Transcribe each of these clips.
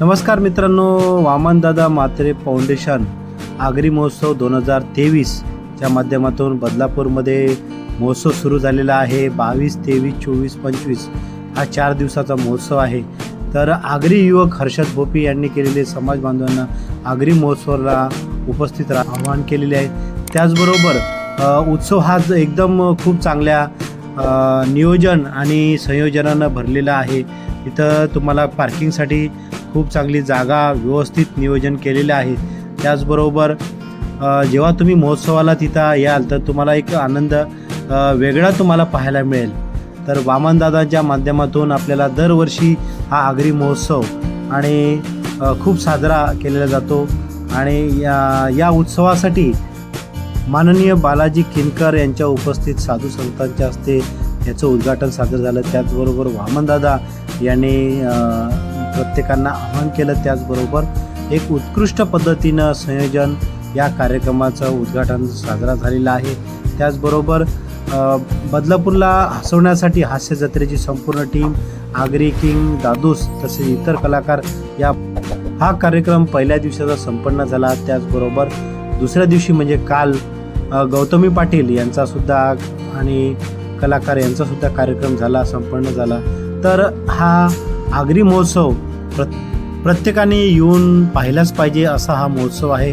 नमस्कार मित्रांनो वामनदादा म्हात्रे फाउंडेशन आगरी महोत्सव दोन हजार तेवीसच्या माध्यमातून बदलापूरमध्ये महोत्सव सुरू झालेला आहे. बावीस तेवीस चोवीस पंचवीस हा चार दिवसाचा महोत्सव आहे. तर आगरी युवक हर्षद भोपी यांनी केलेले समाज बांधवांना आगरी महोत्सवाला उपस्थित राह आवाहन केलेले आहे. त्याचबरोबर उत्सव हा एकदम खूप चांगल्या नियोजन आणि संयोजनानं भरलेला आहे. इथं तुम्हाला पार्किंगसाठी खूप चांगली जागा व्यवस्थित नियोजन केलेलं आहे. त्याचबरोबर जेव्हा तुम्ही महोत्सवाला तिथं याल तर तुम्हाला एक आनंद वेगळा तुम्हाला पाहायला मिळेल. तर वामनदादांच्या माध्यमातून आपल्याला दरवर्षी हा आगरी महोत्सव आणि खूप साजरा केलेला जातो. आणि या या उत्सवासाठी माननीय बालाजी किनकर यांच्या उपस्थित साधू संतांच्या हस्ते याचं उद्घाटन साजरं झालं. त्याचबरोबर वामनदादा यांनी प्रत्येकांना आवाहन केलं त्याचबरोबर एक उत्कृष्ट पद्धतीनं संयोजन या कार्यक्रमाचं उद्घाटन साजरा झालेलं आहे. त्याचबरोबर बदलापूरला हसवण्यासाठी हास्य जत्रेची संपूर्ण टीम आगरी किंग दादूस तसेच इतर कलाकार या हा कार्यक्रम पहिल्या दिवसाचा संपन्न झाला. त्याचबरोबर दुसऱ्या दिवशी म्हणजे काल गौतमी पाटील यांचासुद्धा आणि कलाकार यांचासुद्धा कार्यक्रम झाला संपन्न झाला. तर हा आगरी महोत्सव प्र प्रत्येकाने येऊन पाहिलाच पाहिजे असा हा महोत्सव आहे.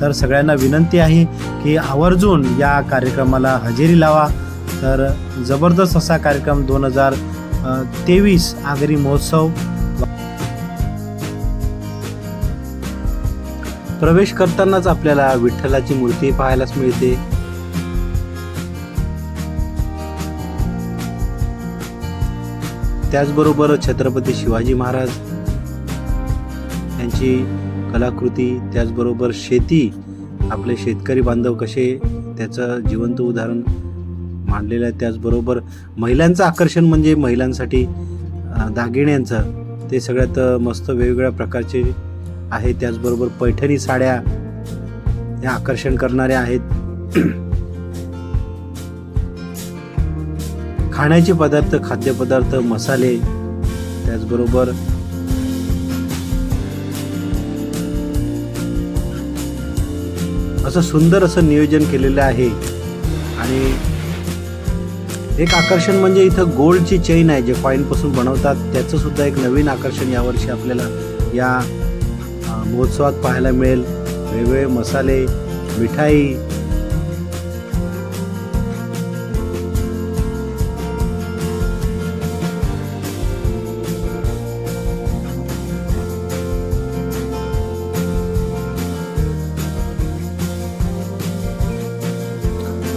तर सगळ्यांना विनंती आहे की आवर्जून या कार्यक्रमाला हजेरी लावा. तर जबरदस्त असा कार्यक्रम दोन हजार तेवीस आगरी महोत्सव. प्रवेश करतानाच आपल्याला विठ्ठलाची मूर्ती पाहायलाच मिळते. त्याचबरोबर छत्रपती शिवाजी महाराज यांची कलाकृती त्याचबरोबर शेती आपले शेतकरी बांधव कसे त्याचं जिवंत उदाहरण मांडलेलं आहे. त्याचबरोबर महिलांचं आकर्षण म्हणजे महिलांसाठी दागिण्यांचं ते सगळ्यात मस्त वेगवेगळ्या प्रकारचे आहे त्याचबरोबर पैठणी साड्या या आकर्षण करणाऱ्या आहेत. खाण्याचे पदार्थ खाद्यपदार्थ मसाले त्याचबरोबर असं सुंदर असं नियोजन केलेलं आहे. आणि एक आकर्षण म्हणजे इथं गोल्डची चेन आहे जे कॉईनपासून बनवतात. त्याचं सुद्धा एक नवीन आकर्षण यावर्षी आपल्याला या महोत्सवात पाहायला मिळेल. वेगवेगळे मसाले मिठाई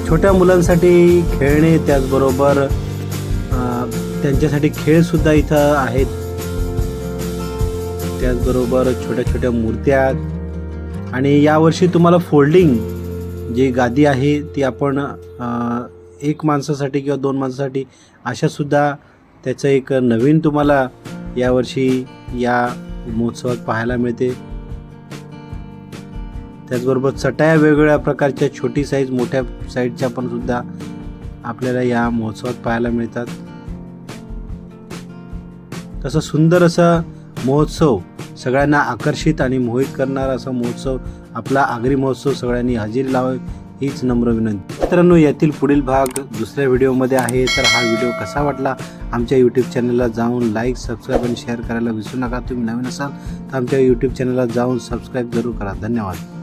छोट्या मुलांसाठी खेळणे त्याचबरोबर त्यांच्यासाठी खेळसुद्धा इथं आहेत. त्याचबरोबर छोट्या छोट्या मूर्त्या आणि यावर्षी तुम्हाला फोल्डिंग जी गादी आहे ती आपण एक माणसासाठी किंवा दोन माणसासाठी अशासुद्धा त्याचं एक नवीन तुम्हाला यावर्षी या महोत्सवात पाहायला मिळते. त्याचबरोबर चटाया वेगवेगळ्या प्रकारच्या छोटी साईज मोठ्या साईजच्या पण सुद्धा आपल्याला या महोत्सवात पाहायला मिळतात. तसं सुंदर असा महोत्सव सगळ्यांना आकर्षित आणि मोहित करणारा असा महोत्सव आपला आगरी महोत्सव सगळ्यांनी हजेरी लावावी हीच नम्र विनंती. मित्रांनो यातील पुढील भाग दुसऱ्या व्हिडिओमध्ये आहे. तर हा व्हिडिओ कसा वाटला? आमच्या यूट्यूब चॅनलला जाऊन लाईक सबस्क्राईब आणि शेअर करायला विसरू नका. तुम्ही नवीन असाल तर आमच्या यूट्यूब चॅनलला जाऊन सबस्क्राईब जरूर करा. धन्यवाद.